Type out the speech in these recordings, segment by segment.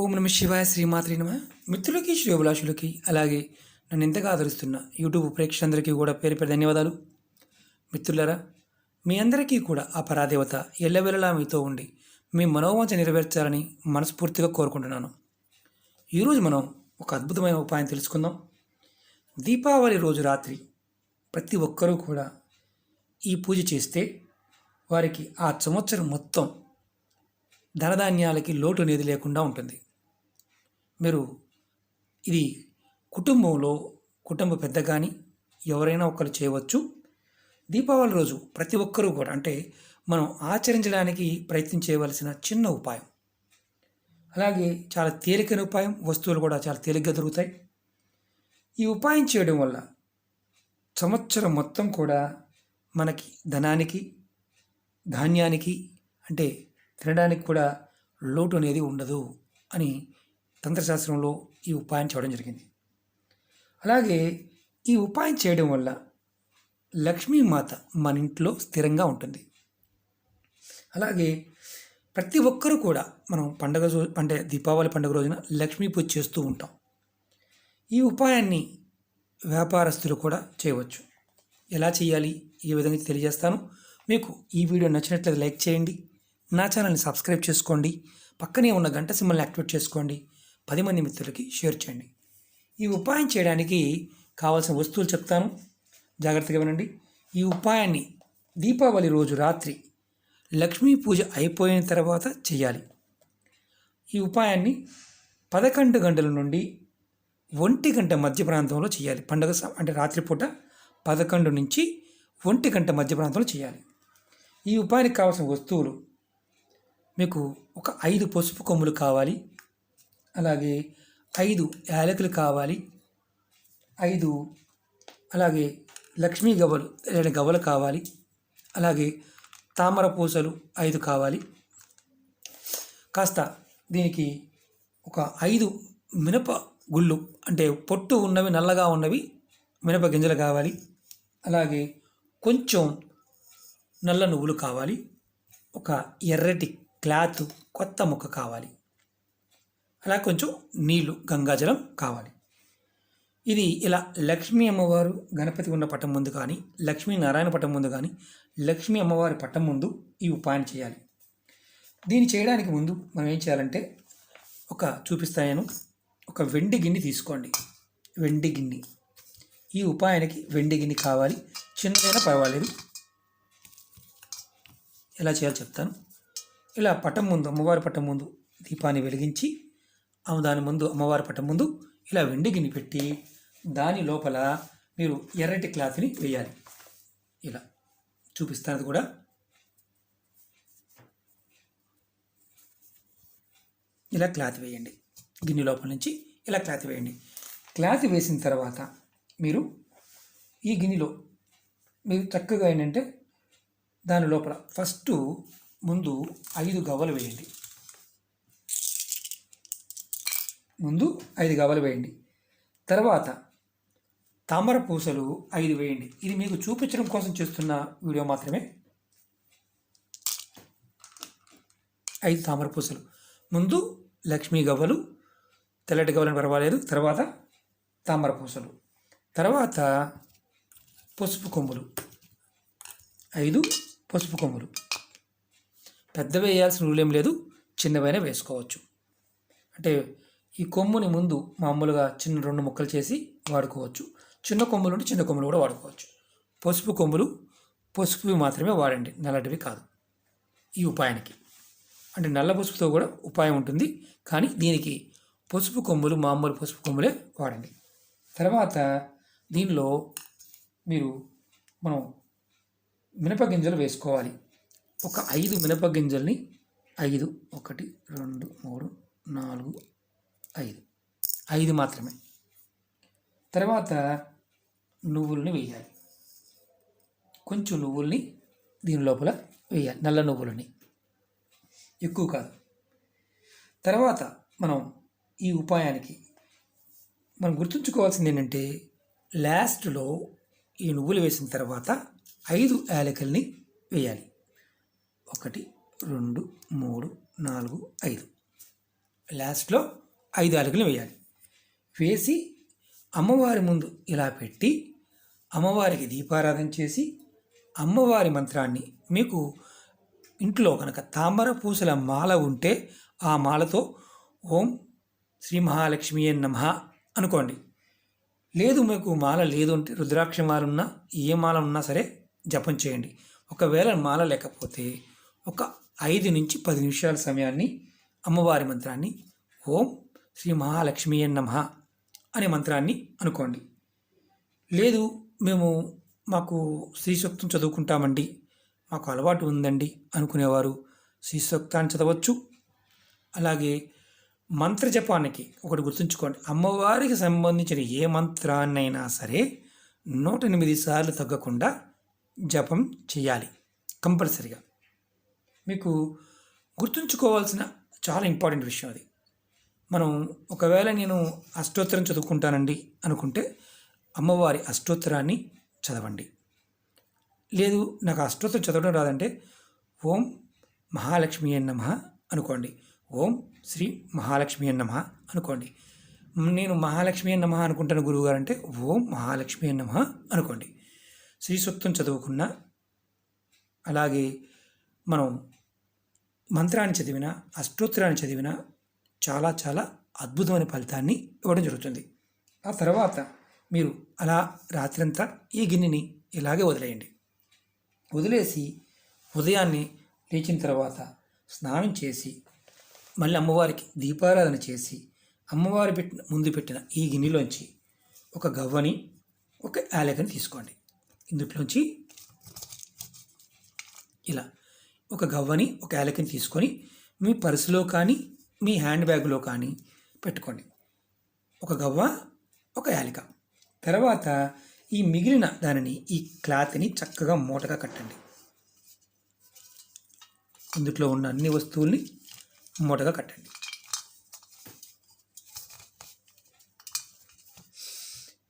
ఓం నమ శివాయ శ్రీమాత్రి నమ. మిత్రులకి శ్రేయోభిలాషులకి అలాగే నన్ను ఎంతగా ఆదరిస్తున్న యూట్యూబ్ ప్రేక్షకులందరికీ కూడా పేరు పేరు ధన్యవాదాలు. మిత్రులరా మీ అందరికీ కూడా ఆ పరాదేవత ఎల్లవెల్లలా మీతో ఉండి మీ మనోవాంఛ నెరవేర్చాలని మనస్ఫూర్తిగా కోరుకుంటున్నాను. ఈరోజు మనం ఒక అద్భుతమైన ఉపాయం తెలుసుకుందాం. దీపావళి రోజు రాత్రి ప్రతి ఒక్కరూ కూడా ఈ పూజ చేస్తే వారికి ఆ సంవత్సరం మొత్తం ధనధాన్యాలకి లోటు అనేది లేకుండా ఉంటుంది. మీరు ఇది కుటుంబంలో కుటుంబ పెద్ద కానీ ఎవరైనా ఒకరు చేయవచ్చు. దీపావళి రోజు ప్రతి ఒక్కరూ కూడా అంటే మనం ఆచరించడానికి ప్రయత్నం చేయవలసిన చిన్న ఉపాయం. అలాగే చాలా తేలికైన ఉపాయం వస్తువులు కూడా చాలా తేలిగ్గా దొరుకుతాయి. ఈ ఉపాయం చేయడం వల్ల సంవత్సరం మొత్తం కూడా మనకి ధనానికి ధాన్యానికి అంటే తినడానికి కూడా లోటు అనేది ఉండదు అని తంత్రశాస్త్రంలో ఈ ఉపాయం చేయడం జరిగింది. అలాగే ఈ ఉపాయం చేయడం వల్ల లక్ష్మీమాత మన ఇంట్లో స్థిరంగా ఉంటుంది. అలాగే ప్రతి ఒక్కరూ కూడా మనం పండగ అంటే దీపావళి పండుగ రోజున లక్ష్మీ పూజ చేస్తూ ఉంటాం. ఈ ఉపాయాన్ని వ్యాపారస్తులు కూడా చేయవచ్చు. ఎలా చేయాలి? ఏ విధంగా తెలియజేస్తాను? మీకు ఈ వీడియో నచ్చినట్లయితే లైక్ చేయండి. నా ఛానల్ని సబ్స్క్రైబ్ చేసుకోండి. పక్కనే ఉన్న గంట సింబల్ని యాక్టివేట్ చేసుకోండి. పది మంది మిత్రులకి షేర్ చేయండి. ఈ ఉపాయం చేయడానికి కావాల్సిన వస్తువులు చెప్తాను. జాగ్రత్తగా వినండి. ఈ ఉపాయాన్ని దీపావళి రోజు రాత్రి లక్ష్మీ పూజ అయిపోయిన తర్వాత చేయాలి. ఈ ఉపాయాన్ని పదకొండు గంటల నుండి ఒంటి గంట మధ్య ప్రాంతంలో చేయాలి. పండగ అంటే రాత్రిపూట పదకొండు నుంచి ఒంటి గంట మధ్య ప్రాంతంలో చేయాలి. ఈ ఉపాయానికి కావాల్సిన వస్తువులు మీకు ఒక ఐదు పసుపు కొమ్ములు కావాలి. అలాగే ఐదు యాలకులు కావాలి. ఐదు అలాగే లక్ష్మీ గవ్వలు రెండు గవ్వలు కావాలి. అలాగే తామర పూసలు ఐదు కావాలి. కాస్త దీనికి ఒక ఐదు మినప గుళ్ళు అంటే పొట్టు ఉన్నవి నల్లగా ఉన్నవి మినప గింజలు కావాలి. అలాగే కొంచెం నల్ల నువ్వులు కావాలి. ఒక ఎర్రటి క్లాత్ కొత్త ముక్క కావాలి. అలా కొంచెం నీళ్ళు గంగాజలం కావాలి. ఇది ఇలా లక్ష్మీ అమ్మవారు గణపతి ఉన్న పట్టం ముందు కానీ లక్ష్మీనారాయణ పట్టం ముందు కానీ లక్ష్మీ అమ్మవారి పట్టం ముందు ఈ ఉపాయం చేయాలి. దీన్ని చేయడానికి ముందు మనం ఏం చేయాలంటే ఒక చూపిస్తాను ఒక వెండి గిన్నె తీసుకోండి. వెండి గిన్నె. ఈ ఉపాయానికి వెండి గిన్నె కావాలి. చిన్నదైనా పర్వాలేదు. ఎలా చేయాలో చెప్తాను. ఇలా పట్టం ముందు అమ్మవారి పట్టం ముందు దీపాన్ని వెలిగించి దాని ముందు అమ్మవారి పట్టం ముందు ఇలా వెండి గిన్నె పెట్టి దాని లోపల మీరు ఎర్రటి క్లాత్ని వేయాలి. ఇలా చూపిస్తాను కూడా. ఇలా క్లాత్ వేయండి. గిన్నె లోపల నుంచి ఇలా క్లాత్ వేయండి. క్లాత్ వేసిన తర్వాత మీరు ఈ గిన్నెలో మీరు చక్కగా ఏంటంటే దాని లోపల ఫస్ట్ ముందు ఐదు గవ్వలు వేయండి. ముందు ఐదు గవ్వలు వేయండి. తర్వాత తామర పూసలు ఐదు వేయండి. ఇది మీకు చూపించడం కోసం చేస్తున్న వీడియో మాత్రమే. ఐదు తామర పూసలు. ముందు లక్ష్మీ గవ్వలు తెల్లటి గవ్వలను పర్వాలేదు. తర్వాత తామర పూసలు. తర్వాత పసుపు కొమ్ములు. ఐదు పసుపు కొమ్ములు. పెద్దవి వేయాల్సిన రూల్ ఏం లేదు. చిన్నవైనా వేసుకోవచ్చు. అంటే ఈ కొమ్ముని ముందు మామూలుగా చిన్న రెండు ముక్కలు చేసి వాడుకోవచ్చు. చిన్న కొమ్ములు ఉంటే చిన్న కొమ్ములు కూడా వాడుకోవచ్చు. పసుపు కొమ్ములు పసుపువి మాత్రమే వాడండి. నల్లటివి కాదు. ఈ ఉపాయానికి. అంటే నల్ల పసుపుతో కూడా ఉపాయం ఉంటుంది. కానీ దీనికి పసుపు కొమ్ములు మామూలు పసుపు కొమ్ములే వాడండి. తర్వాత దీనిలో మీరు మనం మినపగింజలు వేసుకోవాలి. ఒక ఐదు మినపగింజల్ని ఐదు ఒకటి రెండు మూడు నాలుగు ఐదు. ఐదు మాత్రమే. తర్వాత నువ్వుల్ని వేయాలి. కొంచెం నువ్వుల్ని దీని లోపల వేయాలి. నల్ల నువ్వులని. ఎక్కువ కాదు. తర్వాత మనం ఈ ఉపాయానికి మనం గుర్తుంచుకోవాల్సింది ఏంటంటే లాస్ట్లో ఈ నువ్వులు వేసిన తర్వాత ఐదు యాలకల్ని వేయాలి. ఒకటి రెండు మూడు నాలుగు ఐదు. లాస్ట్లో ఐదు అలుగులు వేయాలి. వేసి అమ్మవారి ముందు ఇలా పెట్టి అమ్మవారికి దీపారాధన చేసి అమ్మవారి మంత్రాన్ని మీకు ఇంట్లో కనుక తామర పూసల మాల ఉంటే ఆ మాలతో ఓం శ్రీ మహాలక్ష్మి నమః అనుకోండి. లేదు మీకు మాల లేదు అంటే రుద్రాక్ష మాల ఉన్నా ఏ మాల ఉన్నా సరే జపం చేయండి. ఒకవేళ మాల లేకపోతే ఒక ఐదు నుంచి పది నిమిషాల సమయాన్ని అమ్మవారి మంత్రాన్ని ఓం శ్రీ మహాలక్ష్మి నమః అనే మంత్రాన్ని అనుకోండి. లేదు మేము మాకు శ్రీసూక్తం చదువుకుంటామండి మాకు అలవాటు ఉందండి అనుకునేవారు. శ్రీసూక్తాన్ని చదవచ్చు. అలాగే మంత్ర జపానికి ఒకటి గుర్తుంచుకోండి. అమ్మవారికి సంబంధించిన ఏ మంత్రాన్నైనా సరే నూట ఎనిమిది సార్లు తగ్గకుండా జపం చేయాలి కంపల్సరిగా. మీకు గుర్తుంచుకోవాల్సిన చాలా ఇంపార్టెంట్ విషయం అది. మనం ఒకవేళ నేను అష్టోత్తరం చదువుకుంటానండి అనుకుంటే అమ్మవారి అష్టోత్తరాన్ని చదవండి. లేదు నాకు అష్టోత్తరం చదవడం రాదంటే ఓం మహాలక్ష్మి నమ అనుకోండి. ఓం శ్రీ మహాలక్ష్మి నమ అనుకోండి. నేను మహాలక్ష్మి నమ అనుకుంటాను గురువుగారు అంటే ఓం మహాలక్ష్మి నమ అనుకోండి. శ్రీ సూక్తం చదువుకున్న అలాగే మనం మంత్రాన్ని చదివిన అష్టోత్తరాన్ని చదివిన చాలా చాలా అద్భుతమైన ఫలితాన్ని ఇవ్వడం జరుగుతుంది. ఆ తర్వాత మీరు అలా రాత్రంతా ఈ గిన్నెని ఇలాగే వదిలేయండి. వదిలేసి ఉదయాన్నే లేచిన తర్వాత స్నానం చేసి మళ్ళీ అమ్మవారికి దీపారాధన చేసి అమ్మవారి పెట్టిన ముందు పెట్టిన ఈ గిన్నెలోంచి ఒక గవ్వని ఒక యాలకని తీసుకోండి. ఇందులోంచి ఇలా ఒక గవ్వని ఒక యాలకని తీసుకొని మీ పర్సులో కానీ మీ హ్యాండ్ బ్యాగ్లో కానీ పెట్టుకోండి. ఒక గవ్వ ఒక యాలిక. తర్వాత ఈ మిగిలిన దానిని ఈ క్లాత్ని చక్కగా మూటగా కట్టండి. ఇందులో ఉన్న అన్ని వస్తువుల్ని మూటగా కట్టండి.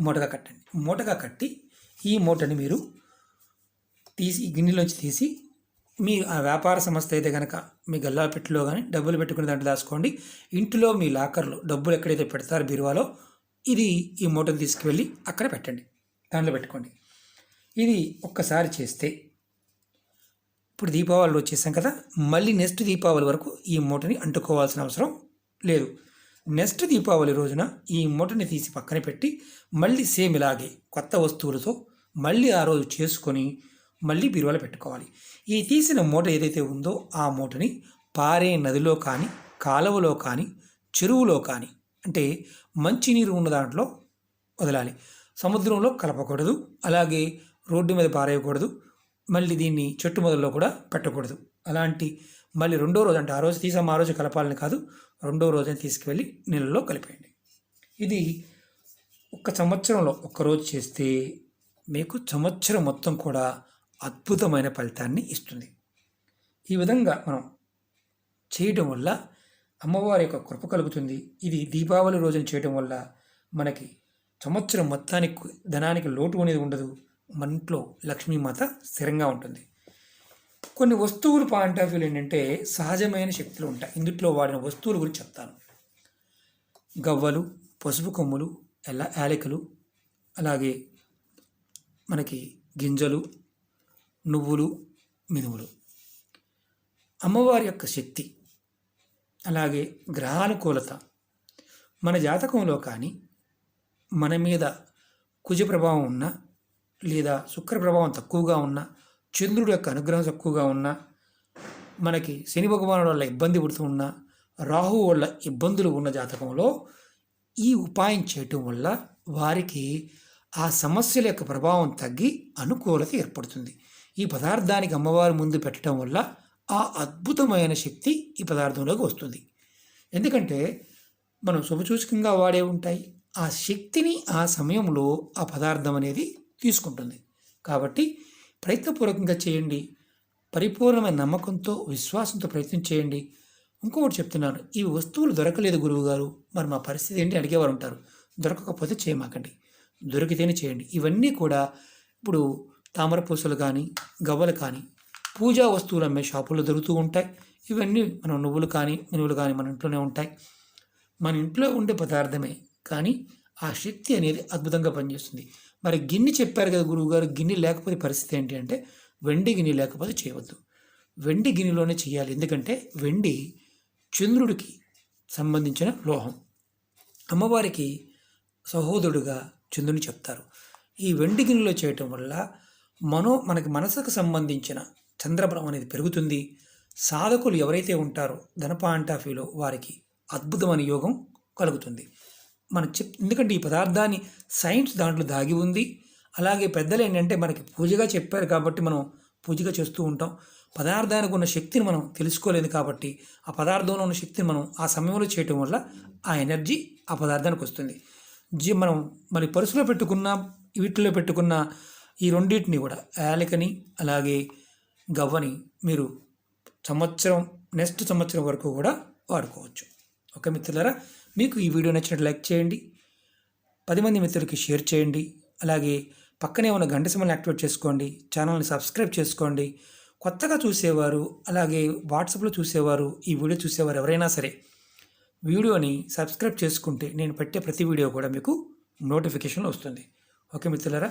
మూటగా కట్టండి. మూటగా కట్టి ఈ మూటని మీరు తీసి గిన్నెలోంచి తీసి మీ ఆ వ్యాపార సంస్థ అయితే కనుక మీ గల్లా పెట్టిలో కానీ డబ్బులు పెట్టుకునే దాంట్లో దాచుకోండి. ఇంట్లో మీ లాకర్లో డబ్బులు ఎక్కడైతే పెడతారో బీరువాలో ఇది ఈ మూటను తీసుకువెళ్ళి అక్కడ పెట్టండి. దాంట్లో పెట్టుకోండి. ఇది ఒక్కసారి చేస్తే ఇప్పుడు దీపావళి వచ్చేసాం కదా మళ్ళీ నెక్స్ట్ దీపావళి వరకు ఈ మూటని అంటుకోవాల్సిన అవసరం లేదు. నెక్స్ట్ దీపావళి రోజున ఈ మూటని తీసి పక్కన పెట్టి మళ్ళీ సేమ్ ఇలాగే కొత్త వస్తువులతో మళ్ళీ ఆ రోజు చేసుకొని మళ్ళీ బీరువాలో పెట్టుకోవాలి. ఈ తీసిన మూట ఏదైతే ఉందో ఆ మూటని పారే నదిలో కానీ కాలువలో కానీ చెరువులో కానీ అంటే మంచినీరు ఉన్న దాంట్లో వదలాలి. సముద్రంలో కలపకూడదు అలాగే రోడ్డు మీద పారేయకూడదు మళ్ళీ దీన్ని చెట్టు మొదల్లో కూడా పెట్టకూడదు. అలాంటి మళ్ళీ రెండో రోజు అంటే ఆ రోజు తీసాం ఆ రోజు కలపాలని కాదు రెండో రోజున తీసుకువెళ్ళి నీళ్ళలో కలిపేయండి. ఇది ఒక సంవత్సరంలో ఒక్కరోజు చేస్తే మీకు సంవత్సరం మొత్తం కూడా అద్భుతమైన ఫలితాన్ని ఇస్తుంది. ఈ విధంగా మనం చేయటం వల్ల అమ్మవారి యొక్క కృప కలుగుతుంది. ఇది దీపావళి రోజున చేయటం వల్ల మనకి సంవత్సరం మొత్తానికి ధనానికి లోటు అనేది ఉండదు. మన ఇంట్లో లక్ష్మీమాత స్థిరంగా ఉంటుంది. కొన్ని వస్తువులు పాయింట్ ఆఫ్ వ్యూలు ఏంటంటే సహజమైన శక్తులు ఉంటాయి. ఇందుట్లో వాడిన వస్తువుల గురించి చెప్తాను. గవ్వలు పసుపు కొమ్ములు ఎలా యాలకులు అలాగే మనకి గింజలు నువ్వులు మినువులు అమ్మవారి యొక్క శక్తి అలాగే గ్రహానుకూలత మన జాతకంలో కానీ మన మీద కుజ ప్రభావం ఉన్నా లేదా శుక్ర ప్రభావం తక్కువగా ఉన్నా చంద్రుడి యొక్క అనుగ్రహం తక్కువగా ఉన్నా మనకి శని భగవానుడు వల్ల ఇబ్బంది పడుతూ ఉన్నా రాహు వల్ల ఇబ్బందులు ఉన్న జాతకంలో ఈ ఉపాయం చేయటం వల్ల వారికి ఆ సమస్యల యొక్క ప్రభావం తగ్గి అనుకూలత ఏర్పడుతుంది. ఈ పదార్థానికి అమ్మవారి ముందు పెట్టడం వల్ల ఆ అద్భుతమైన శక్తి ఈ పదార్థంలోకి వస్తుంది. ఎందుకంటే మనం శుభసూచకంగా వాడే ఉంటాయి. ఆ శక్తిని ఆ సమయంలో ఆ పదార్థం అనేది తీసుకుంటుంది. కాబట్టి ప్రయత్నపూర్వకంగా చేయండి. పరిపూర్ణమైన నమ్మకంతో విశ్వాసంతో ప్రయత్నం చేయండి. ఇంకొకటి చెప్తున్నాను. ఈ వస్తువులు దొరకలేదు గురువుగారు. మరి మా పరిస్థితి ఏంటి అడిగేవారు ఉంటారు. దొరకకపోతే చేయమాకండి. దొరికితేనే చేయండి. ఇవన్నీ కూడా ఇప్పుడు తామర పూసలు కానీ గవ్వలు కానీ పూజా వస్తువులు అమ్మే షాపుల్లో దొరుకుతూ ఉంటాయి. ఇవన్నీ మనం నువ్వులు కానీ మినువులు కానీ మన ఇంట్లోనే ఉంటాయి. మన ఇంట్లో ఉండే పదార్థమే కానీ ఆ శక్తి అనేది అద్భుతంగా పనిచేస్తుంది. మరి గిన్నె చెప్పారు కదా గురువుగారు గిన్నె లేకపోతే పరిస్థితి ఏంటి అంటే వెండి గిన్నె లేకపోతే చేయవద్దు. వెండి గిన్నెలోనే చేయాలి. ఎందుకంటే వెండి చంద్రుడికి సంబంధించిన లోహం. అమ్మవారికి సహోదరుడుగా చంద్రుని చెప్తారు. ఈ వెండి గిన్నెలో చేయటం వల్ల మనో మనకి మనసుకు సంబంధించిన చంద్రబలం అనేది పెరుగుతుంది. సాధకులు ఎవరైతే ఉంటారో ధనపాంటాఫీలో వారికి అద్భుతమైన యోగం కలుగుతుంది. మన చెప్ ఎందుకంటే ఈ పదార్థాన్ని సైన్స్ దాంట్లో దాగి ఉంది. అలాగే పెద్దలు ఏంటంటే మనకి పూజగా చెప్పారు కాబట్టి మనం పూజగా చేస్తూ ఉంటాం. పదార్థానికి ఉన్న శక్తిని మనం తెలుసుకోలేదు కాబట్టి ఆ పదార్థంలో ఉన్న శక్తిని మనం ఆ సమయంలో చేయటం వల్ల ఆ ఎనర్జీ ఆ పదార్థానికి వస్తుంది. జీ మనం మరి పరుసులో పెట్టుకున్న వీటిలో పెట్టుకున్న ఈ రెండింటిని కూడా యాలకని అలాగే గవ్వని మీరు సంవత్సరం నెక్స్ట్ సంవత్సరం వరకు కూడా వాడుకోవచ్చు. ఓకే మిత్రులారా? మీకు ఈ వీడియో నచ్చినట్టు లైక్ చేయండి. పది మంది మిత్రులకి షేర్ చేయండి. అలాగే పక్కనే ఉన్న గంట సింబల్ని యాక్టివేట్ చేసుకోండి. ఛానల్ని సబ్స్క్రైబ్ చేసుకోండి. కొత్తగా చూసేవారు అలాగే వాట్సాప్లో చూసేవారు ఈ వీడియో చూసేవారు ఎవరైనా సరే వీడియోని సబ్స్క్రైబ్ చేసుకుంటే నేను పెట్టే ప్రతి వీడియో కూడా మీకు నోటిఫికేషన్ వస్తుంది. ఓకే మిత్రులారా?